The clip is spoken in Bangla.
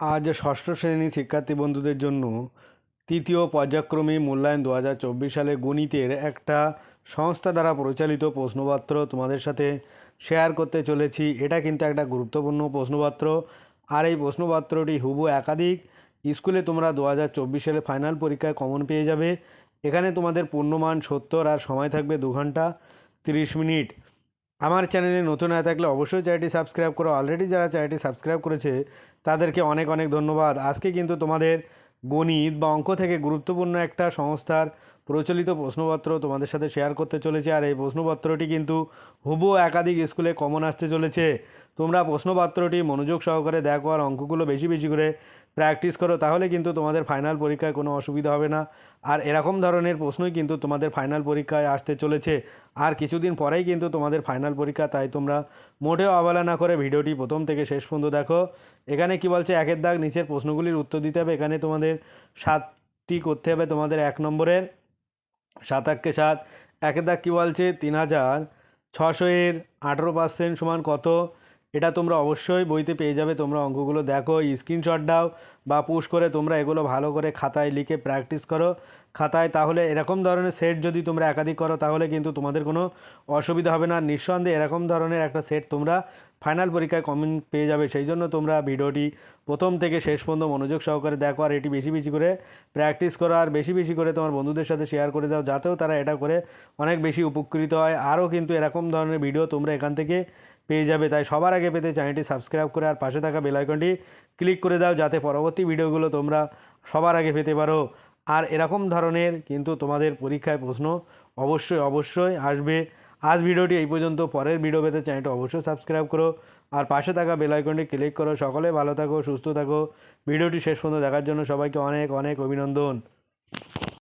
আজ ষষ্ঠ শ্রেণি শিক্ষার্থী বন্ধুদের জন্য তৃতীয় পর্যায়ক্রমী মূল্যায়ন দু হাজার চব্বিশ সালে গণিতের একটা সংস্থা দ্বারা পরিচালিত প্রশ্নপত্র তোমাদের সাথে শেয়ার করতে চলেছি। এটা কিন্তু একটা গুরুত্বপূর্ণ প্রশ্নপত্র। আর এই প্রশ্নপত্রটি হুবু একাধিক। স্কুলে তোমরা দু হাজার চব্বিশ সালে ফাইনাল পরীক্ষায় কমন পেয়ে যাবে। এখানে তোমাদের পূর্ণমান সত্তর আর সময় থাকবে দু ঘণ্টা তিরিশ মিনিট। আমার চ্যানেলে নতুন হয়ে থাকলে অবশ্যই চ্যানেলটি সাবস্ক্রাইব করো। অলরেডি যারা চ্যানেলটি সাবস্ক্রাইব করেছে, তাদেরকে অনেক অনেক ধন্যবাদ। আজকে কিন্তু তোমাদের গণিত বা অঙ্ক থেকে গুরুত্বপূর্ণ একটা সংস্থার প্রচলিত প্রশ্নপত্র তোমাদের সাথে শেয়ার করতে চলেছে, আর এই প্রশ্নপত্রটি কিন্তু হুবু একাধিক স্কুলে কমন আসতে চলেছে। তোমরা প্রশ্নপত্রটি মনোযোগ সহকারে দেখো আর অঙ্কগুলো বেশি বেশি করে প্র্যাকটিস করো, তাহলে কিন্তু তোমাদের ফাইনাল পরীক্ষায় কোনো অসুবিধা হবে না। আর এরকম ধরনের প্রশ্নই কিন্তু তোমাদের ফাইনাল পরীক্ষায় আসতে চলেছে। আর কিছুদিন পরেই কিন্তু তোমাদের ফাইনাল পরীক্ষা, তাই তোমরা মোটেও অবহেলা না করে ভিডিওটি প্রথম থেকে শেষ পর্যন্ত দেখো। এখানে কি বলছে? একের দাগ নিচের প্রশ্নগুলির উত্তর দিতে হবে। এখানে তোমাদের সাতটি করতে হবে তোমাদের এক নম্বরের। সাত একে সাত। একের দাগ কী বলছে? তিন হাজার। ছশো এর আঠেরো পার্সেন্ট সমান কত? এটা তোমরা অবশ্যই বইতে পেয়ে যাবে। তোমরা অঙ্কগুলো দেখো স্ক্রিনশট দাও বা পুশ করে তোমরা এগুলো ভালো করে খাতায় লিখে প্র্যাকটিস করো। খাতায় তাহলে এরকম ধরনের সেট যদি তোমরা একাধিক করো, তাহলে কিন্তু তোমাদের কোনো অসুবিধা হবে না। নিঃসন্দেহে এরকম ধরনের একটা সেট তোমরা ফাইনাল পরীক্ষায় কমন পেয়ে যাবে। সেই জন্য তোমরা ভিডিওটি প্রথম থেকে শেষ পর্যন্ত মনোযোগ সহকারে দেখো আর এটি বেশি বেশি করে প্র্যাকটিস করো আর বেশি বেশি করে তোমার বন্ধুদের সাথে শেয়ার করে দাও, যাতেও তারা এটা করে অনেক বেশি উপকৃত হয়। আরও কিন্তু এরকম ধরনের ভিডিও তোমরা এখান থেকে পেয়ে যাবে, তাই সবার আগে পেতে চ্যানেলটি সাবস্ক্রাইব করে আর পাশে থাকা বেল আইকনটি ক্লিক করে দাও যাতে পরবর্তী ভিডিওগুলো তোমরা সবার আগে পেতে পারো। আর এরকম ধরনের কিন্তু তোমাদের পরীক্ষায় প্রশ্ন অবশ্যই অবশ্যই আসবে। আজ ভিডিওটি এই পর্যন্ত। পরের ভিডিও পেতে চ্যানেলটি অবশ্যই সাবস্ক্রাইব করো আর পাশে থাকা বেল আইকনটি ক্লিক করো। সকলে ভালো থাকো, সুস্থ থাকো। ভিডিওটি শেষ পর্যন্ত দেখার জন্য সবাইকে অনেক অনেক অভিনন্দন।